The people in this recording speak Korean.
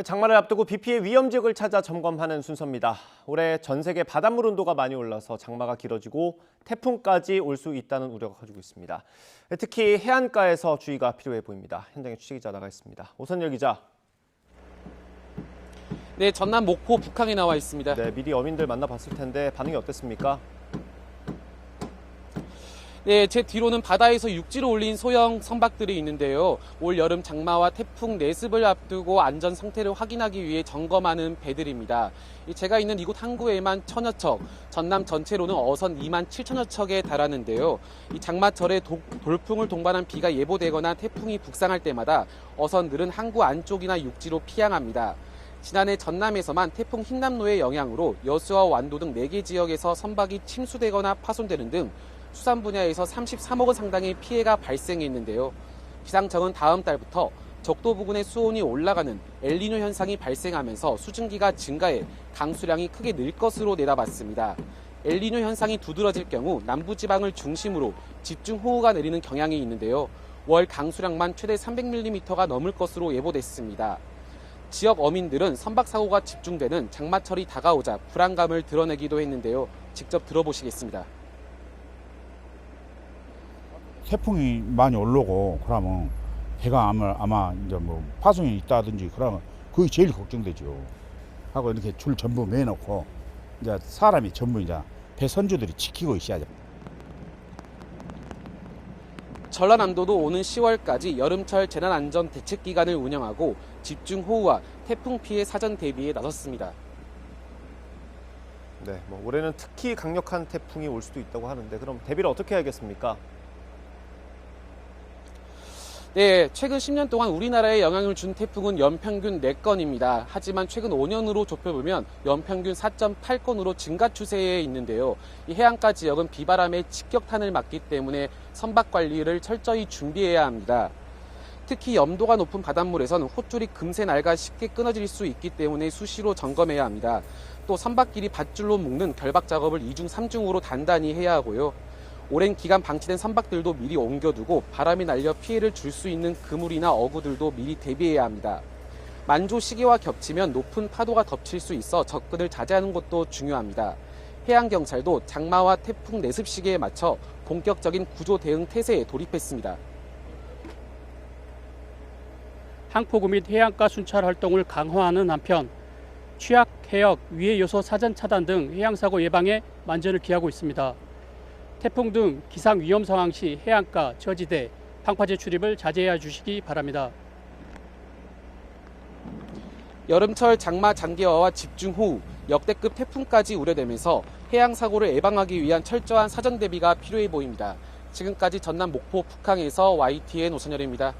장마를 앞두고 비 피해 위험 지역을 찾아 점검하는 순서입니다. 올해 전 세계 바닷물 온도가 많이 올라서 장마가 길어지고 태풍까지 올 수 있다는 우려가 커지고 있습니다. 특히 해안가에서 주의가 필요해 보입니다. 현장에 취재 기자 나가 있습니다. 오선열 기자. 네, 전남 목포 북항에 나와 있습니다. 네, 미리 어민들 만나봤을 텐데 반응이 어땠습니까? 네, 제 뒤로는 바다에서 육지로 올린 소형 선박들이 있는데요. 올 여름 장마와 태풍 내습을 앞두고 안전 상태를 확인하기 위해 점검하는 배들입니다. 이 제가 있는 이곳 항구에만 천여 척, 전남 전체로는 어선 2만 7천여 척에 달하는데요. 이 장마철에 도- 돌풍을 동반한 비가 예보되거나 태풍이 북상할 때마다 어선들은 항구 안쪽이나 육지로 피항합니다. 지난해 전남에서만 태풍 흰남노의 영향으로 여수와 완도 등 4개 지역에서 선박이 침수되거나 파손되는 등 수산 분야에서 33억 원 상당의 피해가 발생했는데요. 기상청은 다음 달부터 적도 부근의 수온이 올라가는 엘니뇨 현상이 발생하면서 수증기가 증가해 강수량이 크게 늘 것으로 내다봤습니다. 엘니뇨 현상이 두드러질 경우 남부지방을 중심으로 집중호우가 내리는 경향이 있는데요. 월 강수량만 최대 300mm가 넘을 것으로 예보됐습니다. 지역 어민들은 선박 사고가 집중되는 장마철이 다가오자 불안감을 드러내기도 했는데요. 직접 들어보시겠습니다. 태풍이 많이 올라오고 그러면 배가 아마 아마 이제 뭐 파손이 있다든지 그러면 그게 제일 걱정되죠. 하고 이렇게 줄 전부 매놓고 이제 사람이 전부 이제 배 선주들이 지키고 있어야죠. 전라남도도 오는 10월까지 여름철 재난안전 대책 기간을 운영하고 집중호우와 태풍 피해 사전 대비에 나섰습니다. 네, 뭐 올해는 특히 강력한 태풍이 올 수도 있다고 하는데 그럼 대비를 어떻게 해야겠습니까? 네, 최근 10년 동안 우리나라에 영향을 준 태풍은 연평균 4건입니다. 하지만 최근 5년으로 좁혀보면 연평균 4.8건으로 증가 추세에 있는데요. 이 해안가 지역은 비바람에 직격탄을 맞기 때문에 선박 관리를 철저히 준비해야 합니다. 특히 염도가 높은 바닷물에서는 호줄이 금세 낡아 쉽게 끊어질 수 있기 때문에 수시로 점검해야 합니다. 또 선박끼리 밧줄로 묶는 결박 작업을 2중, 3중으로 단단히 해야 하고요. 오랜 기간 방치된 선박들도 미리 옮겨두고 바람이 날려 피해를 줄 수 있는 그물이나 어구들도 미리 대비해야 합니다. 만조 시기와 겹치면 높은 파도가 덮칠 수 있어 접근을 자제하는 것도 중요합니다. 해양경찰도 장마와 태풍 내습 시기에 맞춰 본격적인 구조 대응 태세에 돌입했습니다. 항포구 및 해안가 순찰 활동을 강화하는 한편 취약, 해역, 위해 요소 사전 차단 등 해양 사고 예방에 만전을 기하고 있습니다. 태풍 등 기상 위험 상황 시 해안가, 저지대, 방파제 출입을 자제해 주시기 바랍니다. 여름철 장마 장기화와 집중호우, 역대급 태풍까지 우려되면서 해양 사고를 예방하기 위한 철저한 사전 대비가 필요해 보입니다. 지금까지 전남 목포 북항에서 YTN 오선열입니다.